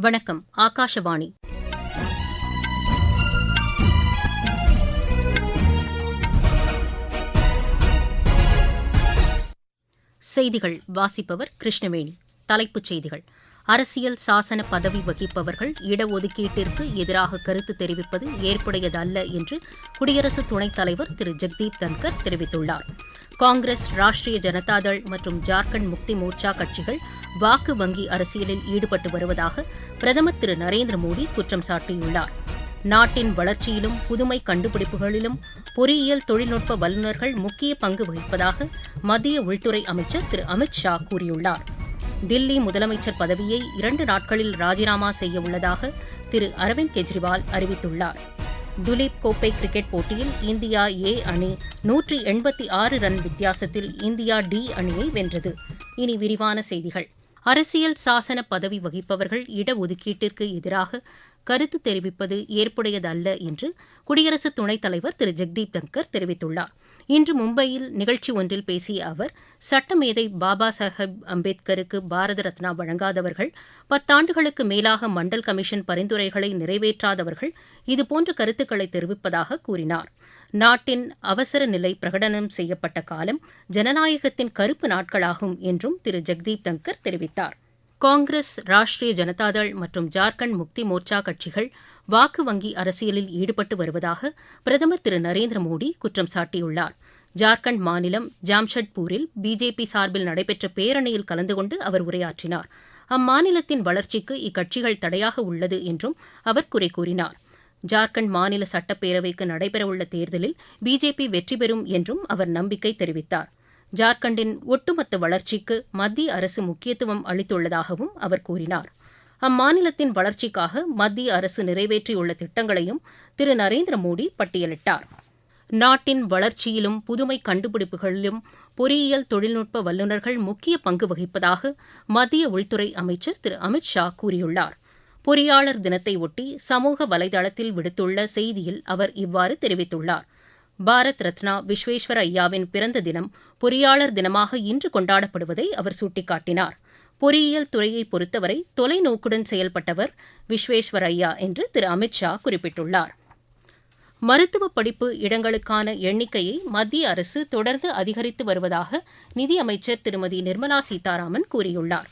வணக்கம் ஆகாஷவாணி. செய்திகள் வாசிப்பவர் கிருஷ்ணவேணி. தலைப்புச் செய்திகள். அரசியல் சாசன பதவி வகிப்பவர்கள் இடஒதுக்கீட்டிற்கு எதிராக கருத்து தெரிவிப்பது ஏற்புடையதல்ல என்று குடியரசு துணைத் தலைவர் திரு. ஜெக்தீப் தன்கர் தெரிவித்துள்ளார். காங்கிரஸ் ராஷ்டிரிய ஜனதாதள் மற்றும் ஜார்க்கண்ட் முக்தி மோர்ச்சா கட்சிகள் வாக்கு வங்கி அரசியலில் ஈடுபட்டு வருவதாக பிரதமர் திரு நரேந்திர மோடி குற்றம் சாட்டியுள்ளார். நாட்டின் வளர்ச்சியிலும் புதுமை கண்டுபிடிப்புகளிலும் பொறியியல் தொழில்நுட்ப வல்லுநர்கள் முக்கிய பங்கு வகிப்பதாக மத்திய உள்துறை அமைச்சர் திரு அமித் ஷா கூறியுள்ளார். தில்லி முதலமைச்சர் பதவியை இரண்டு நாட்களில் ராஜினாமா செய்ய உள்ளதாக திரு அரவிந்த் கெஜ்ரிவால் அறிவித்துள்ளார். துலீப் கோப்பை கிரிக்கெட் போட்டியில் இந்தியா ஏ அணி நூற்றி எண்பத்தி ஆறு ரன் வித்தியாசத்தில் இந்தியா டி அணியை வென்றது. இனி விரிவான செய்திகள். அரசியல் சாசன பதவி வகிப்பவர்கள் இடஒதுக்கீட்டிற்கு எதிராக கருத்து தெரிவிப்பது ஏற்புடையதல்ல என்று குடியரசு துணைத் தலைவர் திரு. ஜெக்தீப் தங்கர் தெரிவித்துள்ளார். இன்று மும்பையில் நிகழ்ச்சி ஒன்றில் பேசிய அவர் சட்டமேதை பாபா சாஹேப் அம்பேத்கருக்கு பாரத ரத்னா வழங்காதவர்கள் பத்தாண்டுகளுக்கு மேலாக மண்டல் கமிஷன் பரிந்துரைகளை நிறைவேற்றாதவர்கள் இதுபோன்ற கருத்துக்களை தெரிவிப்பதாக கூறினார். நாட்டின் அவசர நிலை பிரகடனம் செய்யப்பட்ட காலம் ஜனநாயகத்தின் கருப்பு நாட்களாகும் என்றும் திரு. ஜெக்தீப் தங்கர் தெரிவித்தார். காங்கிரஸ் ராஷ்டிரிய ஜனதாதள் மற்றும் ஜார்க்கண்ட் முக்தி மோர்ச்சா கட்சிகள் வாக்கு வங்கி அரசியலில் ஈடுபட்டு வருவதாக பிரதமர் திரு நரேந்திர மோடி குற்றம் சாட்டியுள்ளார். ஜார்க்கண்ட் மாநிலம் ஜாம்ஷெட்பூரில் பிஜேபி சார்பில் நடைபெற்ற பேரணியில் கலந்து கொண்டு அவர் உரையாற்றினார். அம்மாநிலத்தின் வளர்ச்சிக்கு இக்கட்சிகள் தடையாக உள்ளது என்றும் அவர் குறை கூறினார். ஜார்க்கண்ட் மாநில சட்டப்பேரவைக்கு நடைபெறவுள்ள தேர்தலில் பிஜேபி வெற்றி பெறும் என்றும் அவர் நம்பிக்கை தெரிவித்தார். ஜார்க்கண்டின் ஒட்டுமொத்த வளர்ச்சிக்கு மத்திய அரசு முக்கியத்துவம் அளித்துள்ளதாகவும் அவர் கூறினார். அம்மாநிலத்தின் வளர்ச்சிக்காக மத்திய அரசு நிறைவேற்றியுள்ள திட்டங்களையும் திரு. நரேந்திர மோடி பட்டியலிட்டார். நாட்டின் வளர்ச்சியிலும் புதுமை கண்டுபிடிப்புகளிலும் பொறியியல் தொழில்நுட்ப வல்லுநர்கள் முக்கிய பங்கு வகிப்பதாக மத்திய உள்துறை அமைச்சர் திரு. அமித் ஷா கூறியுள்ளார். பொறியாளர் தினத்தை ஒட்டி சமூக வலைதளத்தில் விடுத்துள்ள செய்தியில் அவர் இவ்வாறு தெரிவித்துள்ளார். பாரத் ரத்னா விஸ்வேஸ்வர ஐயாவின் பிறந்த தினம் பொறியாளர் தினமாக இன்று கொண்டாடப்படுவதை அவர் சுட்டிக்காட்டினார். பொறியியல் துறையை பொறுத்தவரை தொலைநோக்குடன் செயல்பட்டவர் விஸ்வேஸ்வர ஐயா என்று திரு அமித்ஷா குறிப்பிட்டுள்ளார். மருத்துவ படிப்பு இடங்களுக்கான எண்ணிக்கையை மத்திய அரசு தொடர்ந்து அதிகரித்து வருவதாக நிதியமைச்சர் திருமதி நிர்மலா சீதாராமன் கூறியுள்ளார்.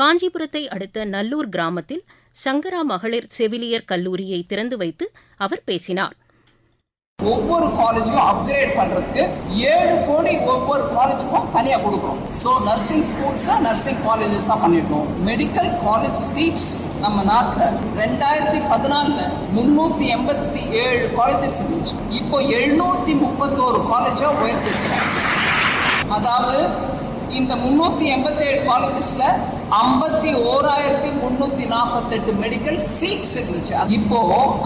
காஞ்சிபுரத்தை அடுத்த நல்லூர் கிராமத்தில் சங்கரா மகளிர் செவிலியர் கல்லூரியை திறந்து வைத்து அவர் பேசினார். ஒவ்வொரு காலேஜையும் அப்கிரேட் பண்றதுக்கு ஏழு கோடி ஒவ்வொரு காலேஜுக்கும் தனியா கொடுக்குறோம் ஸோ நர்சிங் ஸ்கூல்ஸா நர்சிங் காலேஜஸா பண்ணிட்டோம். மெடிக்கல் காலேஜ் சீட்ஸ் நம்ம நாட்டில் ரெண்டாயிரத்தி பதினாலுல முன்னூத்தி எண்பத்தி ஏழு காலேஜஸ் இருந்துச்சு. இப்போ எழுநூத்தி முப்பத்தோரு காலேஜா உயர்த்திருக்கிறாங்க. அதாவது இந்த முன்னூத்தி எண்பத்தேழு காலேஜஸில் காலேஜஸ்ல ஐம்பத்தி ஓராயிரத்தி முன்னூத்தி நாற்பத்தெட்டு மெடிக்கல் சீட்ஸ் இருந்துச்சு இப்போ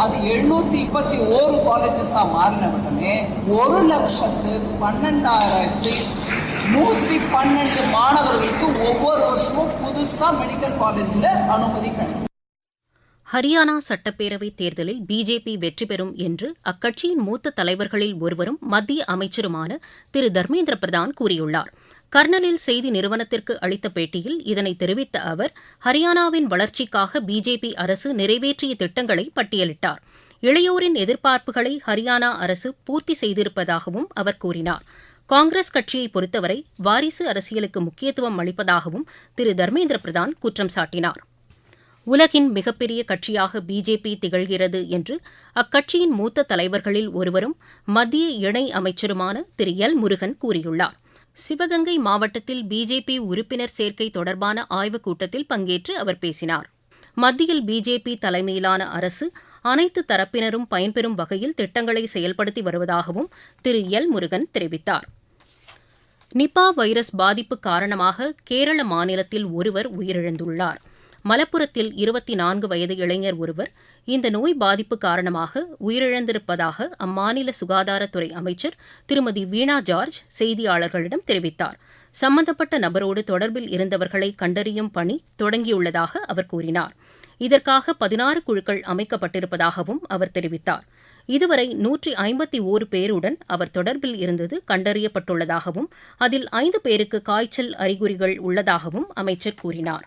அது எழுநூத்தி முப்பத்தி ஓரு காலேஜஸா மாறின உடனே ஒரு லட்சத்து பன்னெண்டாயிரத்தி நூத்தி பன்னெண்டு மாணவர்களுக்கு ஒவ்வொரு வருஷமும் புதுசா மெடிக்கல் காலேஜ்ல அனுமதி கிடைக்கும். ஹரியானா சட்டப்பேரவைத் தேர்தலில் பிஜேபி வெற்றி பெறும் என்று அக்கட்சியின் மூத்த தலைவர்களில் ஒருவரும் மத்திய அமைச்சருமான திரு தர்மேந்திர பிரதான் கூறியுள்ளார். கர்னலில் செய்தி நிறுவனத்திற்கு அளித்த பேட்டியில் இதனை தெரிவித்த அவர் ஹரியானாவின் வளர்ச்சிக்காக பிஜேபி அரசு நிறைவேற்றிய திட்டங்களை பட்டியலிட்டார். இளையோரின் எதிர்பார்ப்புகளை ஹரியானா அரசு பூர்த்தி செய்திருப்பதாகவும் அவர் கூறினார். காங்கிரஸ் கட்சியை பொறுத்தவரை வாரிசு அரசியலுக்கு முக்கியத்துவம் அளிப்பதாகவும் திரு தர்மேந்திர பிரதான் குற்றம் சாட்டினார். உலகின் மிகப்பெரிய கட்சியாக பிஜேபி திகழ்கிறது என்று அக்கட்சியின் மூத்த தலைவர்களில் ஒருவரும் மத்திய இணை அமைச்சருமான திரு எல் முருகன் கூறியுள்ளார். சிவகங்கை மாவட்டத்தில் பிஜேபி உறுப்பினர் சேர்க்கை தொடர்பான ஆய்வுக் கூட்டத்தில் பங்கேற்று அவர் பேசினார். மத்தியில் பிஜேபி தலைமையிலான அரசு அனைத்து தரப்பினரும் பயன்பெறும் வகையில் திட்டங்களை செயல்படுத்தி வருவதாகவும் திரு. எல். முருகன் தெரிவித்தார். நிபா வைரஸ் பாதிப்பு காரணமாக கேரள மாநிலத்தில் ஒருவர் உயிரிழந்துள்ளார். மலப்புரத்தில் இருபத்தி நான்கு வயது இளைஞர் ஒருவர் இந்த நோய் பாதிப்பு காரணமாக உயிரிழந்திருப்பதாக அம்மாநில சுகாதாரத்துறை அமைச்சர் திருமதி வீணா ஜார்ஜ் செய்தியாளர்களிடம் தெரிவித்தார். சம்பந்தப்பட்ட நபரோடு தொடர்பில் இருந்தவர்களை கண்டறியும் பணி தொடங்கியுள்ளதாக அவர் கூறினார். இதற்காக பதினாறு குழுக்கள் அமைக்கப்பட்டிருப்பதாகவும் அவர் தெரிவித்தார். இதுவரை நூற்றி ஐம்பத்தி ஓரு பேருடன் அவர் தொடர்பில் இருந்தது கண்டறியப்பட்டுள்ளதாகவும் அதில் ஐந்து பேருக்கு காய்ச்சல் அறிகுறிகள் உள்ளதாகவும் அமைச்சர் கூறினார்.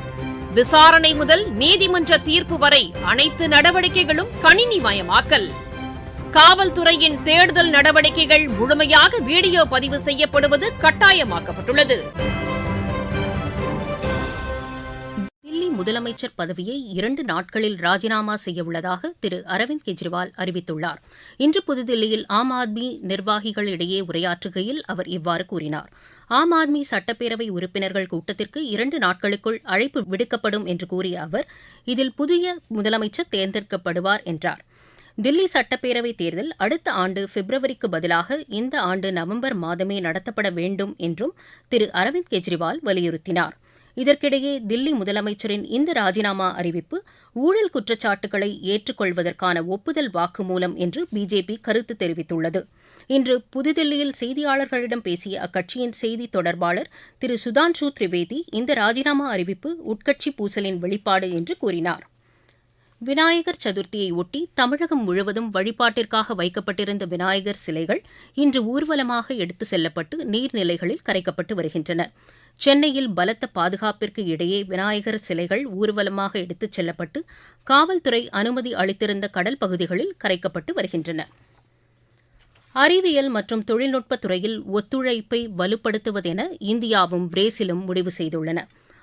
விசாரணை முதல் நீதிமன்ற தீர்ப்பு வரை அனைத்து நடவடிக்கைகளும் கணினிமயமாக்கல். காவல்துறையின் தேடுதல் நடவடிக்கைகள் முழுமையாக வீடியோ பதிவு செய்யப்படுவது கட்டாயமாக்கப்பட்டுள்ளது. தில்லி முதலமைச்சர் பதவியை இரண்டு நாட்களில் ராஜினாமா செய்யவுள்ளதாக திரு அரவிந்த் கெஜ்ரிவால் அறிவித்துள்ளார். இன்று புதுதில்லியில் ஆம் ஆத்மி நிர்வாகிகளிடையே உரையாற்றுகையில் அவர் இவ்வாறு கூறினார். ஆம் ஆத்மி சட்டப்பேரவை உறுப்பினர்கள் கூட்டத்திற்கு இரண்டு நாட்களுக்குள் அழைப்பு விடுக்கப்படும் என்று கூறிய அவர் இதில் புதிய முதலமைச்சர் தேர்ந்தெடுக்கப்படுவார் என்றார். தில்லி சட்டப்பேரவை தேர்தல் அடுத்த ஆண்டு பிப்ரவரிக்கு பதிலாக இந்த ஆண்டு நவம்பர் மாதமே நடத்தப்பட வேண்டும் என்றும் திரு அரவிந்த் கெஜ்ரிவால் வலியுறுத்தினார். இதற்கிடையே தில்லி முதலமைச்சரின் இந்த ராஜினாமா அறிவிப்பு ஊழல் குற்றச்சாட்டுகளை ஏற்றுக்கொள்வதற்கான ஒப்புதல் வாக்குமூலம் என்று பிஜேபி கருத்து தெரிவித்துள்ளது. இன்று புதுதில்லியில் செய்தியாளர்களிடம் பேசிய அக்கட்சியின் செய்தி தொடர்பாளர் திரு சுதான்ஷு திரிவேதி இந்த ராஜினாமா அறிவிப்பு உட்கட்சி பூசலின் வெளிப்பாடு என்று கூறினார். விநாயகர் சதுர்த்தியை ஒட்டி தமிழகம் முழுவதும் வழிபாட்டிற்காக வைக்கப்பட்டிருந்த விநாயகர் சிலைகள் இன்று ஊர்வலமாக எடுத்து செல்லப்பட்டு நீர்நிலைகளில் கரைக்கப்பட்டு வருகின்றன. சென்னையில் பலத்த பாதுகாப்பிற்கு இடையே விநாயகர் சிலைகள் ஊர்வலமாக எடுத்துச் செல்லப்பட்டு காவல்துறை அனுமதி அளித்திருந்த கடல் பகுதிகளில் கரைக்கப்பட்டு வருகின்றன. அறிவியல் மற்றும் தொழில்நுட்பத் துறையில் ஒத்துழைப்பை வலுப்படுத்துவதென இந்தியாவும் பிரேசிலும் முடிவு செய்துள்ளன.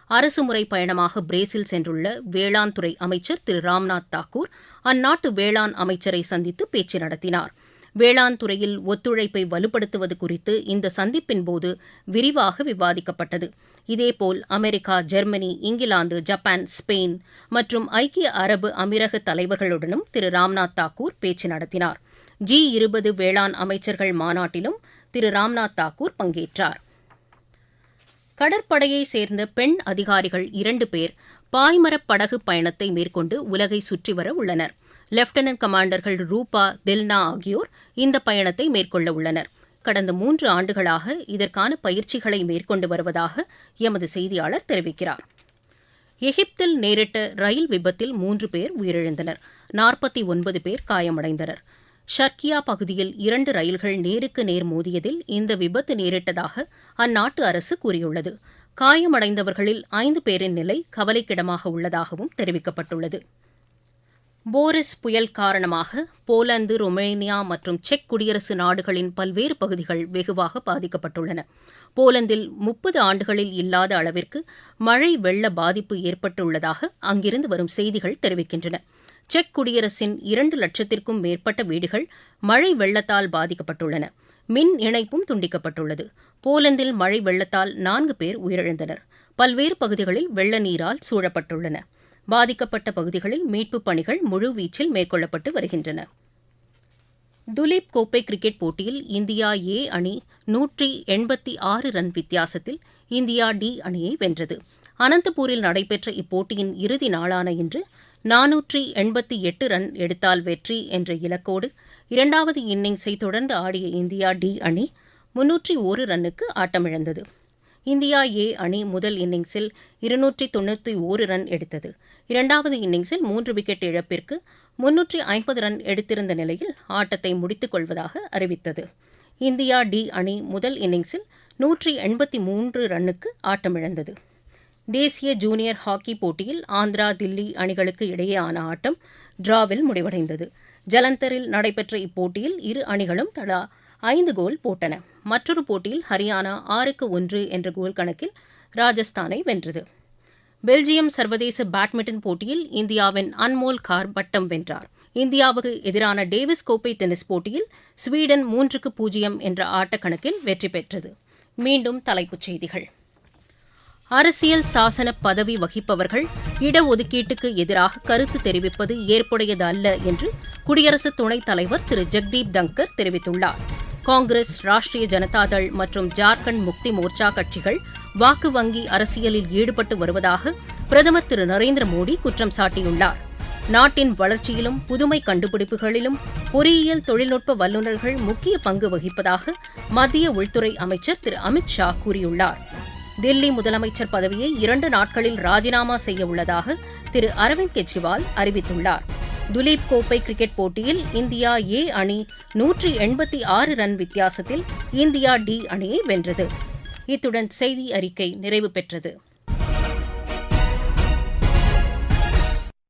அரசுமுறை பயணமாக பிரேசில் சென்றுள்ள வேளாண் துறை அமைச்சர் திரு. ராம்நாத் தாக்கூர் அந்நாட்டு வேளாண் அமைச்சரை சந்தித்து பேச்சு நடத்தினார். வேளாண் துறையில் ஒத்துழைப்பை வலுப்படுத்துவது குறித்து இந்த சந்திப்பின்போது விரிவாக விவாதிக்கப்பட்டது. இதேபோல் America Germany England Japan Spain மற்றும் ஐக்கிய அரபு அமீரக தலைவர்களுடனும் திரு. ராம்நாத் தாக்கூர் பேச்சு நடத்தினார். ஜி இருபது வேளாண் அமைச்சர்கள் மாநாட்டிலும் திரு ராம்நாத் தாக்கூர் பங்கேற்றார். கடற்படையை சேர்ந்த பெண் அதிகாரிகள் இரண்டு பேர் பாய்மரப் படகு பயணத்தை மேற்கொண்டு உலகை சுற்றி வர உள்ளனர். லெப்டினன்ட் கமாண்டர்கள் ரூபா தில்னா ஆகியோர் இந்த பயணத்தை மேற்கொள்ள உள்ளனர். கடந்த மூன்று ஆண்டுகளாக இதற்கான பயிற்சிகளை மேற்கொண்டு வருவதாக எமது செய்தியாளர் தெரிவிக்கிறார். எகிப்தில் நேரிட்ட ரயில் விபத்தில் மூன்று பேர் உயிரிழந்தனர். நாற்பத்தி ஒன்பது பேர் காயமடைந்தனர். ஷர்கியா பகுதியில் இரண்டு ரயில்கள் நேருக்கு நேர் மோதியதில் இந்த விபத்து நேரிட்டதாக அந்நாட்டு அரசு கூறியுள்ளது. காயமடைந்தவர்களில் ஐந்து பேரின் நிலை கவலைக்கிடமாக உள்ளதாகவும் தெரிவிக்கப்பட்டுள்ளது. போரிஸ் புயல் காரணமாக போலந்து ரொமேனியா மற்றும் செக் குடியரசு நாடுகளின் பல்வேறு பகுதிகள் வெகுவாக பாதிக்கப்பட்டுள்ளன. போலந்தில் முப்பது ஆண்டுகளில் இல்லாத அளவிற்கு மழை வெள்ள பாதிப்பு ஏற்பட்டுள்ளதாக அங்கிருந்து வரும் செய்திகள் தெரிவிக்கின்றன. செக் குடியரசின் இரண்டு லட்சத்திற்கும் மேற்பட்ட வீடுகள் மழை வெள்ளத்தால் பாதிக்கப்பட்டுள்ளன. மின் இணைப்பும் துண்டிக்கப்பட்டுள்ளது. போலந்தில் மழை வெள்ளத்தால் நான்கு பேர் உயிரிழந்தனர். பல்வேறு பகுதிகளில் வெள்ள நீரால் சூழப்பட்டுள்ளன. பாதிக்கப்பட்ட பகுதிகளில் மீட்புப் பணிகள் முழுவீச்சில் மேற்கொள்ளப்பட்டு வருகின்றன. துலீப் கோப்பை கிரிக்கெட் போட்டியில் இந்தியா ஏ அணி நூற்றி எண்பத்தி ஆறு ரன் வித்தியாசத்தில் இந்தியா டி அணியை வென்றது. அனந்தபூரில் நடைபெற்ற இப்போட்டியின் இறுதி நாளான இன்று நானூற்றி எண்பத்தி எட்டு ரன் எடுத்தால் வெற்றி என்ற இலக்கோடு இரண்டாவது இன்னிங்ஸை தொடர்ந்து ஆடிய இந்தியா டி அணி முன்னூற்றி ஒரு ரன்னுக்கு ஆட்டமிழந்தது. இந்தியா ஏ அணி முதல் இன்னிங்ஸில் இருநூற்றி தொண்ணூற்றி ஓரு ரன் எடுத்தது. இரண்டாவது இன்னிங்ஸில் மூன்று விக்கெட் இழப்பிற்கு முன்னூற்றி ஐம்பது ரன் எடுத்திருந்த நிலையில் ஆட்டத்தை முடித்துக் கொள்வதாக அறிவித்தது. இந்தியா டி அணி முதல் இன்னிங்ஸில் நூற்றி எண்பத்தி மூன்று ரன்னுக்கு ஆட்டமிழந்தது. தேசிய ஜூனியர் ஹாக்கி போட்டியில் ஆந்திரா தில்லி அணிகளுக்கு இடையேயான ஆட்டம் டிராவில் முடிவடைந்தது. ஜலந்தரில் நடைபெற்ற இப்போட்டியில் இரு அணிகளும் தலா ஐந்து கோல் போட்டன. மற்றொரு போட்டியில் ஹரியானா ஆறுக்கு ஒன்று என்ற கோல் கணக்கில் ராஜஸ்தானை வென்றது. பெல்ஜியம் சர்வதேச பேட்மிண்டன் போட்டியில் இந்தியாவின் அன்மோல் கார் பட்டம் வென்றார். இந்தியாவுக்கு எதிரான டேவிஸ் கோப்பை டென்னிஸ் போட்டியில் ஸ்வீடன் மூன்றுக்கு பூஜ்ஜியம் என்ற ஆட்டக்கணக்கில் வெற்றி பெற்றது. மீண்டும் தலைப்புச் செய்திகள். அரசியல் சாசன பதவி வகிப்பவர்கள் இடஒதுக்கீட்டுக்கு எதிராக கருத்து தெரிவிப்பது ஏற்புடையது அல்ல என்று குடியரசு துணைத் தலைவர் திரு. ஜெக்தீப் தங்கர் தெரிவித்துள்ளார். காங்கிரஸ் ராஷ்டிரிய ஜனதாதள் மற்றும் ஜார்க்கண்ட் முக்தி மோர்ச்சா கட்சிகள் வாக்கு வங்கி அரசியலில் ஈடுபட்டு வருவதாக பிரதமர் திரு. நரேந்திர மோடி குற்றம் சாட்டியுள்ளார். நாட்டின் வளர்ச்சியிலும் புதுமை கண்டுபிடிப்புகளிலும் பொறியியல் தொழில்நுட்ப வல்லுநர்கள் முக்கிய பங்கு வகிப்பதாக மத்திய உள்துறை அமைச்சர் திரு. அமித் ஷா கூறியுள்ளார். தில்லி முதலமைச்சர் பதவியை இரண்டு நாட்களில் ராஜினாமா செய்ய உள்ளதாக திரு அரவிந்த் கெஜ்ரிவால் அறிவித்துள்ளார். துலீப் கோப்பை கிரிக்கெட் போட்டியில் இந்தியா ஏ அணி நூற்றி எண்பத்தி ஆறு ரன் வித்தியாசத்தில் இந்தியா டி அணியை வென்றது. இத்துடன் செய்தி அறிக்கை நிறைவு பெற்றது.